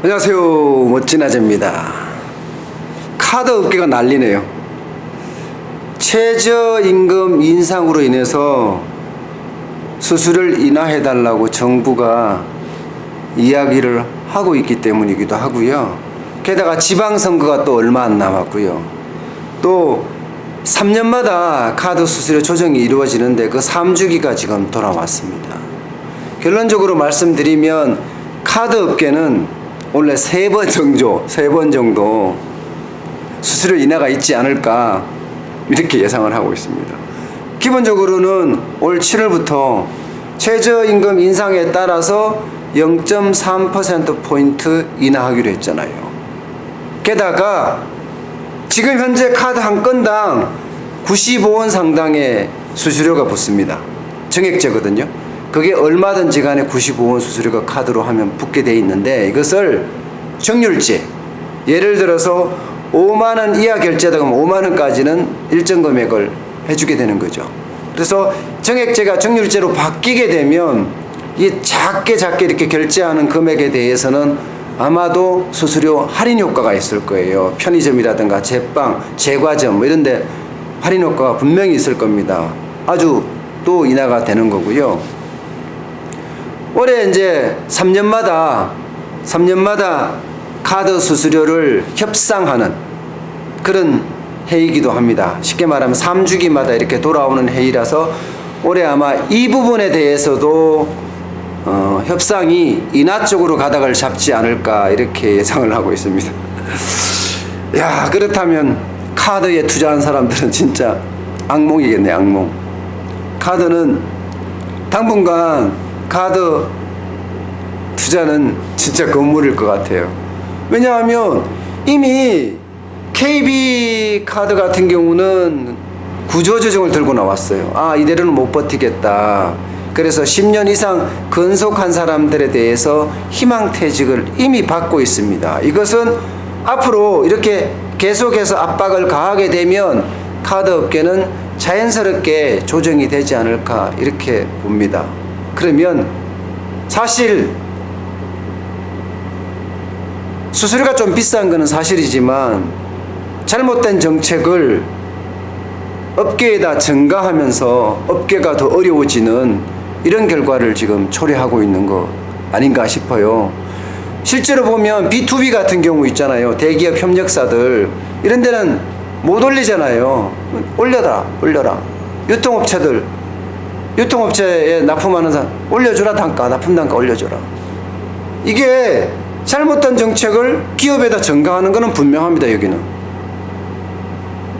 안녕하세요. 멋진 아재입니다. 카드 업계가 난리네요. 최저임금 인상으로 인해서 수수료를 인하해 달라고 정부가 이야기를 하고 있기 때문이기도 하고요. 게다가 지방선거가 또 얼마 안 남았고요. 또 3년마다 카드 수수료 조정이 이루어지는데 그 3주기가 지금 돌아왔습니다. 결론적으로 말씀드리면 카드 업계는 원래 세 번 정도, 세 번 정도 수수료 인하가 있지 않을까 이렇게 예상을 하고 있습니다. 기본적으로는 올 7월부터 최저임금 인상에 따라서 0.3%포인트 인하하기로 했잖아요. 게다가 지금 현재 카드 한 건당 95원 상당의 수수료가 붙습니다. 정액제거든요. 그게 얼마든지 간에 95원 수수료가 카드로 하면 붙게 돼 있는데 이것을 정률제 예를 들어서 5만 원 이하 결제다 그러면 5만 원까지는 일정 금액을 해주게 되는 거죠. 그래서 정액제가 정률제로 바뀌게 되면 이 작게 작게 이렇게 결제하는 금액에 대해서는 아마도 수수료 할인 효과가 있을 거예요. 편의점이라든가 제빵, 제과점 뭐 이런 데 할인 효과가 분명히 있을 겁니다. 아주 또 인하가 되는 거고요. 올해 이제 3년마다 3년마다 카드 수수료를 협상하는 그런 회의이기도 합니다. 쉽게 말하면 3주기마다 이렇게 돌아오는 회의라서 올해 아마 이 부분에 대해서도 어, 협상이 인하 쪽으로 가닥을 잡지 않을까 이렇게 예상을 하고 있습니다. 야 그렇다면 카드에 투자한 사람들은 진짜 악몽이겠네 악몽. 카드는 당분간 카드 투자는 진짜 건물일 것 같아요. 왜냐하면 이미 KB 카드 같은 경우는 구조조정을 들고 나왔어요. 아, 이대로는 못 버티겠다. 그래서 10년 이상 근속한 사람들에 대해서 희망퇴직을 이미 받고 있습니다. 이것은 앞으로 이렇게 계속해서 압박을 가하게 되면 카드 업계는 자연스럽게 조정이 되지 않을까 이렇게 봅니다. 그러면 사실 수수료가 좀 비싼 것은 사실이지만 잘못된 정책을 업계에다 증가하면서 업계가 더 어려워지는 이런 결과를 지금 초래하고 있는 거 아닌가 싶어요. 실제로 보면 B2B 같은 경우 있잖아요. 대기업 협력사들 이런 데는 못 올리잖아요. 올려라, 올려라. 유통업체들 유통업체에 납품하는 사람 올려주라 단가, 납품 단가 올려줘라. 이게 잘못된 정책을 기업에다 전가하는 것은 분명합니다. 여기는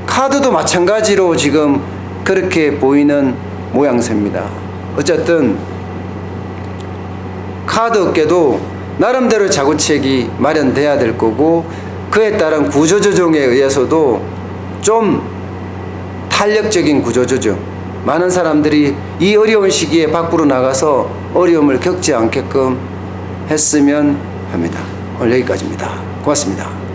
카드도 마찬가지로 지금 그렇게 보이는 모양새입니다. 어쨌든 카드 업계도 나름대로 자구책이 마련돼야 될 거고 그에 따른 구조조정에 의해서도 좀 탄력적인 구조조정 많은 사람들이 이 어려운 시기에 밖으로 나가서 어려움을 겪지 않게끔 했으면 합니다. 오늘 여기까지입니다. 고맙습니다.